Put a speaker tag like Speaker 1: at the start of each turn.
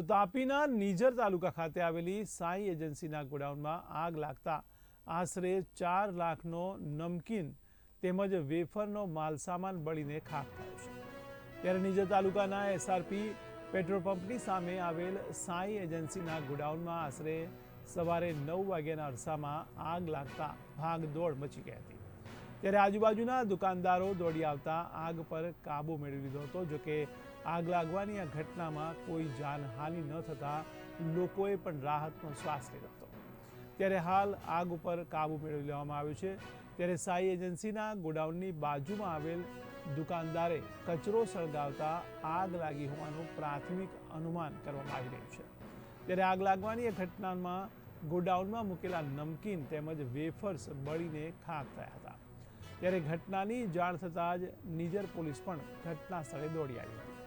Speaker 1: તો તાપીના નીજર તાલુકા ખાતે આવેલી સાઈ એજન્સીના ગોડાઉનમાં આગ લાગતા આશરે ચાર લાખનો નમકીન તેમજ વેફરનો માલસામાન બળીને ખાખ થયો છે. ત્યારે નીજર તાલુકાના એસઆરપી પેટ્રોલ પંપની સામે આવેલ સાઈ એજન્સીના ગોડાઉનમાં આશરે સવારે નવ વાગ્યાના અરસામાં આગ લાગતા ભાગદોડ મચી ગઈ હતી. ત્યારે આજુબાજુના દુકાનદારો દોડી આવતા આગ પર કાબુ મેળવી લીધો હતો જોકે આગ લાગવાની આ ઘટનામાં કોઈ જાનહાનિ ન થતાં લોકોએ પણ રાહતનો શ્વાસ લીધો હતો. ત્યારે હાલ આગ ઉપર કાબુ મેળવી લેવામાં આવ્યો છે. ત્યારે સાઈ એજન્સીના ગોડાઉનની બાજુમાં આવેલ દુકાનદારે કચરો સળગાવતા આગ લાગી હોવાનું પ્રાથમિક અનુમાન કરવામાં આવી રહ્યું છે. ત્યારે આગ લાગવાની આ ઘટનામાં ગોડાઉનમાં મૂકેલા નમકીન તેમજ વેફર્સ બળીને ખાક થયા હતા. ત્યારે ઘટનાની જાણ થતાં જ નિજર પોલીસ પણ ઘટના સ્થળે દોડી આવી હતી.